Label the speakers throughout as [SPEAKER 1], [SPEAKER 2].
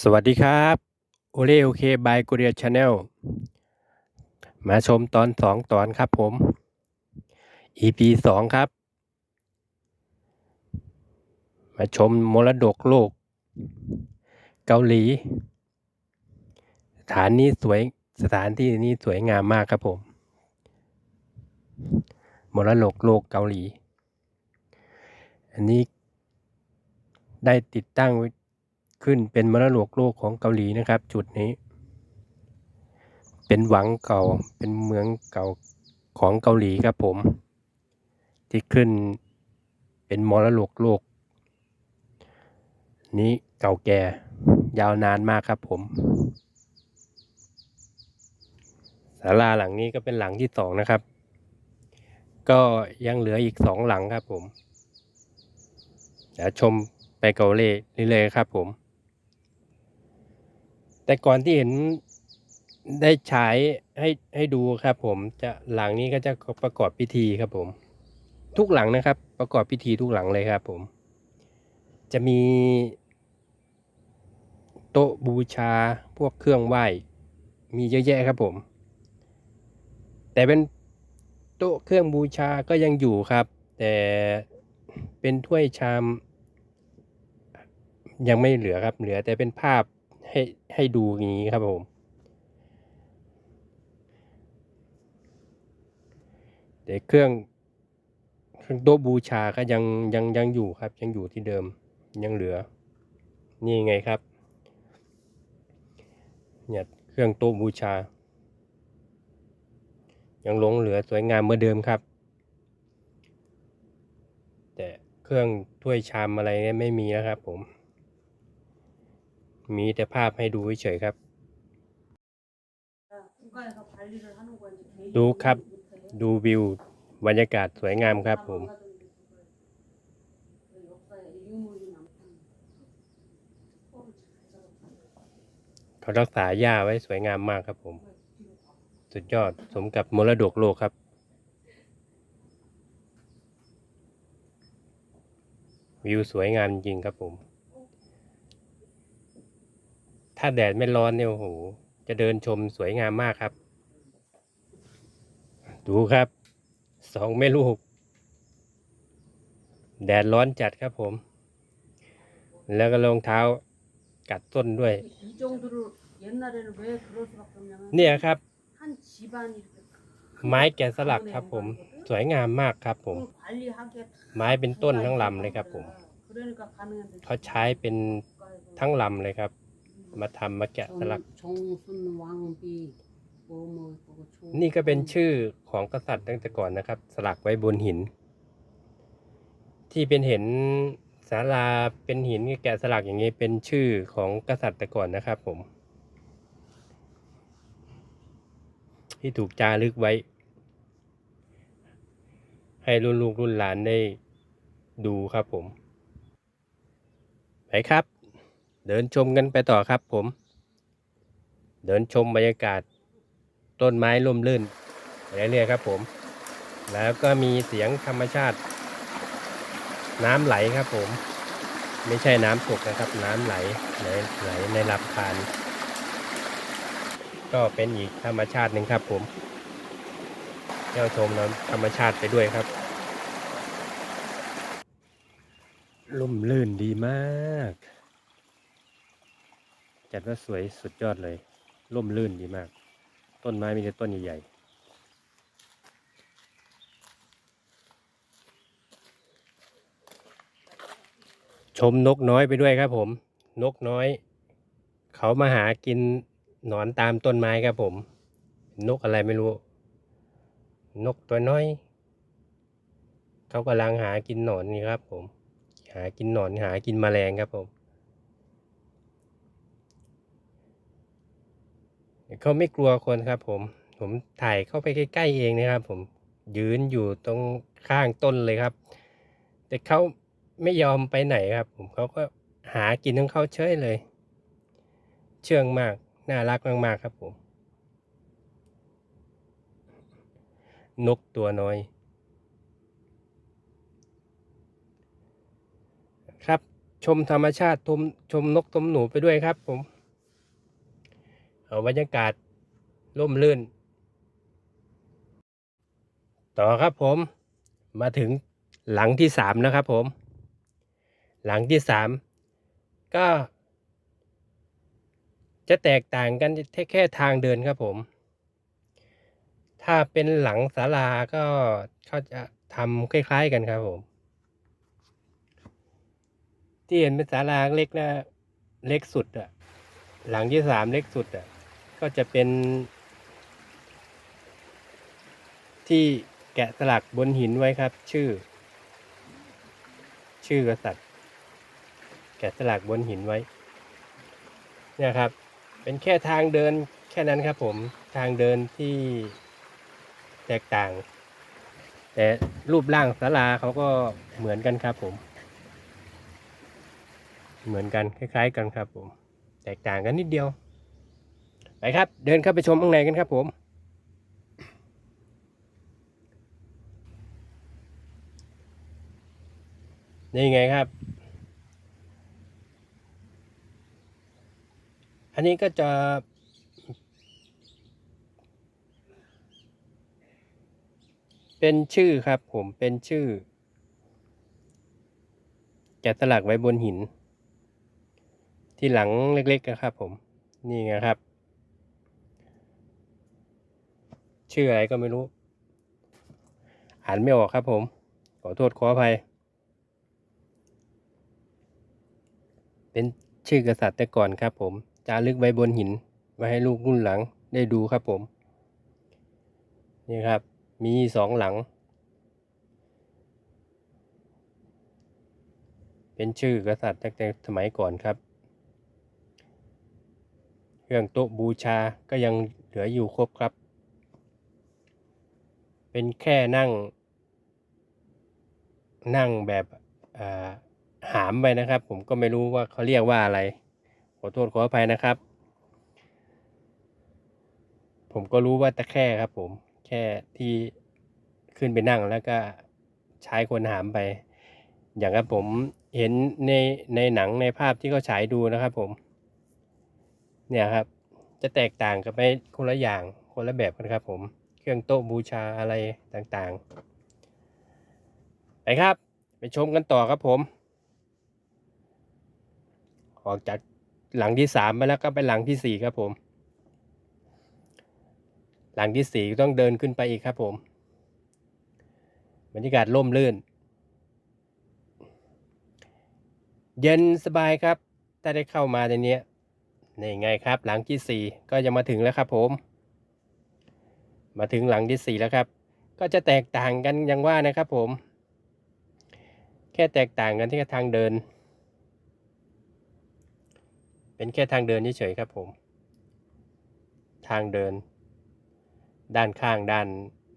[SPEAKER 1] สวัสดีครับโอเลโอเคบายกูเรียชาแนลมาชมตอนสองตอนครับผม EP สองครับ มาชมมรดกโลก เกาหลี สถานนี้สวยสถานที่นี้สวยงามมากครับผม มรดกโลกเกาหลี อันนี้ได้ติดตั้ง ขึ้นเป็นมรดกโลกของเกาหลีนะครับ จุดนี้ เป็นหวังเก่าเป็นเมืองเก่าของเกาหลีครับผม ที่ขึ้นเป็นมรดกโลก นี้เก่าแก่ยาวนานมากครับผมศาลาหลังนี้ก็เป็นหลังที่สองนะครับ ก็ยังเหลืออีกสองหลังครับผมเดี๋ยวชมไปเกาหลีเรื่อยๆครับผม แต่ก่อนที่เห็นได้ฉายให้ให้ดูครับผมจะหลังนี้ก็จะประกอบพิธีครับผม ทุกหลังนะครับ ประกอบพิธีทุกหลังเลยครับผม จะมี โต๊ะบูชาพวกเครื่องไหว้ มีเยอะแยะครับผม แต่เป็นโต๊ะเครื่องบูชาก็ยังอยู่ครับ แต่เป็นถ้วยชาม ยังไม่เหลือครับเหลือแต่เป็นภาพ ให้ให้ดูอย่างนี้ครับผมแต่เครื่องเครื่องโต๊ะบูชาก็ยังยังยังอยู่ครับ ยังอยู่ที่เดิมยังเหลือ นี่ไงครับเนี่ยเครื่องโต๊ะบูชา ยังหลงเหลือสวยงามเหมือนเดิมครับ แต่เครื่องถ้วยชามอะไรเนี่ยไม่มีแล้วครับผม มีแต่ภาพให้ดูเฉยครับ ดูครับ ดูวิวบรรยากาศสวยงามครับผมเขารักษาหญ้าไว้สวยงามมากครับผม สุดยอดสมกับมรดกโลกครับวิวสวยงามจริงครับผม ถ้าแดดไม่ร้อนเนี่ยโอ้โหจะเดินชมสวยงามมากครับ ดูครับสองแม่ลูก แดดร้อนจัดครับผม แล้วก็รองเท้ากัดต้นด้วย เนี่ยครับ ไม้แกะสลักครับผม สวยงามมากครับผม ไม้เป็นต้นทั้งลำเลยครับผม เขาใช้เป็นทั้งลำเลยครับ มาทำมาแกะสลัก
[SPEAKER 2] ชงซุนวังปีโปโมโปโนี่
[SPEAKER 1] ก็เป็นชื่อของกษัตริย์ตั้งแต่ก่อนนะครับ สลักไว้บนหิน ที่เป็นเห็นศาลาเป็นหินแกะสลักอย่างนี้เป็นชื่อของกษัตริย์แต่ก่อนนะครับผม ที่ถูกจารึกไว้ ให้รุ่นลูกรุ่นหลานได้ดูครับผม ไปครับ เดินชมกันไปต่อครับผม เดินชมบรรยากาศต้นไม้ร่มรื่นไปเรื่อยๆครับผม แล้วก็มีเสียงธรรมชาติ น้ำไหลครับผม ไม่ใช่น้ำตกนะครับ น้ำไหลไหลไหลในลำธารก็เป็นอีกธรรมชาติหนึ่งครับผมเที่ยวชมน้ำธรรมชาติไปด้วยครับร่มรื่นดีมาก จัดว่าสวยสุดยอดเลย ร่มรื่นดีมาก ต้นไม้มีแต่ต้นใหญ่ๆ ชมนกน้อยไปด้วยครับผม นกน้อย เขามาหากินหนอนตามต้นไม้ครับผม นกอะไรไม่รู้ นกตัวน้อย เขากำลังหากินหนอนนี่ครับผม หากินหนอนหากินแมลงครับผม เขาไม่กลัวคนครับ ผม ผมถ่ายเข้าไปใกล้ๆเองนะครับ ผมยืนอยู่ตรงข้างต้นเลยครับ แต่เขาไม่ยอมไปไหนครับ ผมเขาก็หากินของเขาเฉยเลย เชื่องมากน่ารักมากๆครับผม นกตัวน้อย ครับชมธรรมชาติชมชมนกชมหนูไปด้วยครับผม บรรยากาศร่มรื่น ต่อครับผมมาถึงหลังที่สามนะครับผม หลังที่สามก็ จะแตกต่างกันแค่ทางเดินครับผม ถ้าเป็นหลังศาลาก็เขาจะทำคล้าย ๆกันครับผม ที่เห็นเป็นศาลาเล็กนะเล็กสุดอะหลังที่สามเล็กสุดอะ ก็จะเป็น ที่แกะสลักบนหินไว้ครับ ชื่อ ชื่อกษัตริย์แกะสลักบนหินไว้เนี่ยครับ เป็นแค่ทางเดินแค่นั้นครับผมทางเดินที่แตกต่าง แต่รูปร่างศาลาเขาก็เหมือนกันครับผม เหมือนกันคล้าย ๆ กันครับผม แตกต่างกันนิดเดียว ไปครับ เดินเข้าไปชมข้างในกันครับผม นี่ไงครับ อันนี้ก็จะเป็นชื่อครับผมเป็นชื่อ แกะสลักไว้บนหิน ที่หลังเล็กๆนะครับผม นี่ไงครับ ชื่ออะไรก็ไม่รู้ อ่านไม่ออกครับผม ขอโทษขออภัย เป็นชื่อกษัตริย์แต่ก่อนครับผมจารึกไว้บนหินไว้ให้ลูกรุ่นหลังได้ดูครับผม นี่ครับ มีสองหลัง เป็นชื่อกษัตริย์ตั้งแต่สมัยก่อนครับเครื่องโต๊ะบูชาก็ยังเหลืออยู่ครบครับ เป็นแค่นั่ง นั่งแบบหามไปนะครับ ผมก็ไม่รู้ว่าเขาเรียกว่าอะไร ขอโทษขออภัยนะครับ ผมก็รู้ว่าตะแค่ครับ ผมแค่ที่ขึ้นไปนั่งแล้วก็ใช้คนหามไป อย่างกับผมเห็นในในหนังในภาพที่เขาฉายดูนะครับ ผม เนี่ยครับ จะแตกต่างกันไปคนละอย่างคนละแบบกันครับ ผม เครื่องโต๊ะบูชาอะไรต่างๆ ไปครับ ไปชมกันต่อครับผม ออกจากหลังที่สามมาแล้วก็ไปหลังที่สี่ครับผม หลังที่สี่ต้องเดินขึ้นไปอีกครับผม บรรยากาศร่มรื่น เย็นสบายครับ ถ้าได้เข้ามาในนี้นี่ไงครับ หลังที่สี่ก็จะมาถึงแล้วครับผม มาถึงหลังที่สี่แล้วครับ ก็จะแตกต่างกันอย่างว่านะครับผม แค่แตกต่างกันที่ทางเดิน เป็นแค่ทางเดินเฉยๆครับผม ทางเดิน ด้านข้างด้าน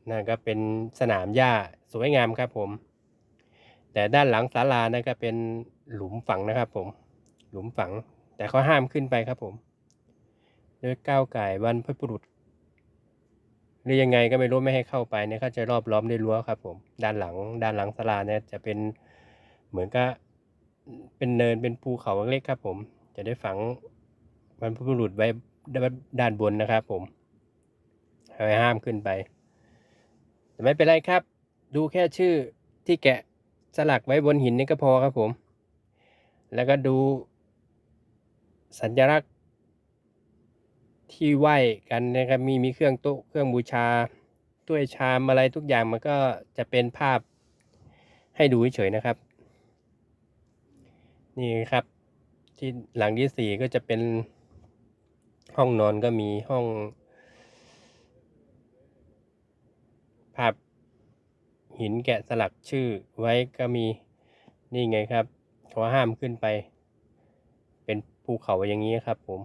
[SPEAKER 1] นั่นก็เป็นสนามหญ้าสวยงามครับผม แต่ด้านหลังศาลานั่นก็เป็นหลุมฝังนะครับผม หลุมฝัง แต่เขาห้ามขึ้นไปครับผมโดยก้าวไก่วันพบุรุษ หรือยังไงก็ไม่รู้ไม่ให้เข้าไปเนี่ยเขาจะรอบล้อมด้วยรั้วครับผมด้านหลังด้านหลังศาลาเนี่ยจะเป็นเหมือนกับเป็นเนินเป็นภูเขาเล็กครับ ผม จะได้ฝังบรรพบุรุษไว้ด้านบนนะครับ ผมให้ห้ามขึ้นไป แต่ไม่เป็นไรครับ ดูแค่ชื่อที่แกะสลักไว้บนหินนี่ก็พอครับผม แล้วก็ดูสัญลักษณ์ ที่ไหว้กันนะครับมีมีเครื่องโต๊ะเครื่องบูชาถ้วยชามอะไรทุกอย่างมันก็จะเป็นภาพให้ดูเฉยๆนะครับ นี่ครับ ที่หลังที่สี่ก็จะเป็นห้องนอนก็มีห้อง ภาพหินแกะสลักชื่อไว้ก็มีนี่ไงครับเขาห้ามขึ้นไป เป็นภูเขาอย่างนี้ครับผม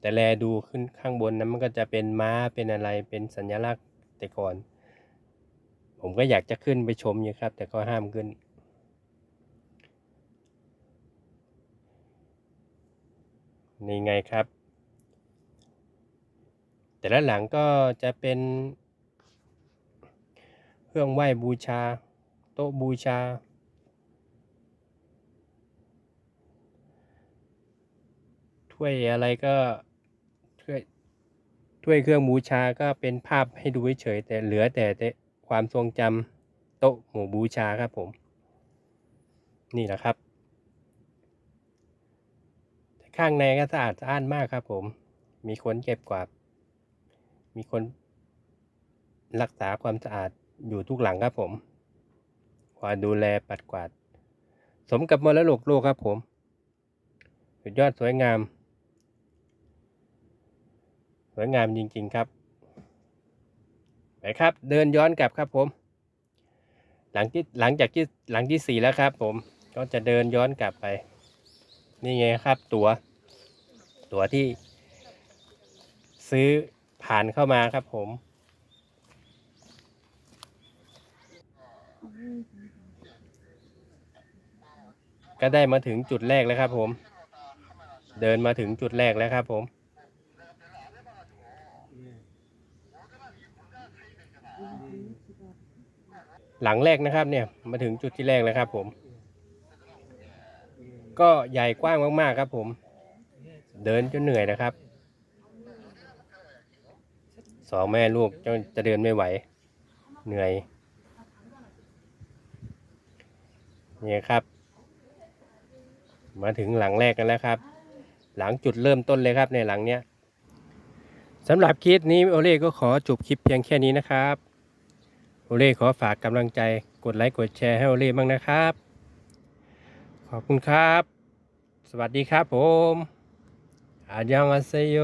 [SPEAKER 1] แต่แลดูขึ้นข้างบนนั้นมันก็จะเป็นม้าเป็นอะไรเป็นสัญลักษณ์แต่ก่อน ผมก็อยากจะขึ้นไปชมอยู่ครับ แต่ก็ห้ามขึ้น นี่ไงครับ แต่ละหลังก็จะเป็นเครื่องไหว้บูชา โต๊ะบูชาถ้วยอะไรก็ ถ้วยเครื่องบูชาก็เป็นภาพให้ดูเฉยๆแต่เหลือแต่แต่ความทรงจำโต๊ะหมู่บูชาครับผม นี่แหละครับ ข้างในก็สะอาดสะอ้านมากครับผม มีคนเก็บกวาดมีคนรักษาความสะอาดอยู่ทุกหลังครับผมคอยดูแลปัดกวาด สมกับมรดกโลกครับผม สุดยอดสวยงาม วยงามจริง ๆ ครับไปครับ เดินย้อนกลับครับผม หลังที่หลังจากที่หลังที่สี่แล้วครับ ผมก็จะเดินย้อนกลับไป นี่ไงครับ ตัวตั๋วที่ ซื้อผ่านเข้ามาครับผมก็ได้มาถึงจุดแรกแล้วครับผม เดินมาถึงจุดแรกแล้วครับผม หลังแรกนะครับเนี่ยมาถึงจุดที่แรกแล้วครับผม ก็ใหญ่กว้างมากๆครับผม เดินจนเหนื่อยนะครับ สองแม่ลูกจนจะเดินไม่ไหว เหนื่อยนี่ครับ มาถึงหลังแรกกันแล้วครับ หลังจุดเริ่มต้นเลยครับในหลังเนี้ยสำหรับคลิปนี้โอเล่ก็ขอจบคลิปเพียงแค่นี้นะครับ โอเล่ขอฝากกำลังใจกดไลค์กดแชร์ให้โอเล่บ้างนะครับ ขอบคุณครับ สวัสดีครับผม อายังอาเซโย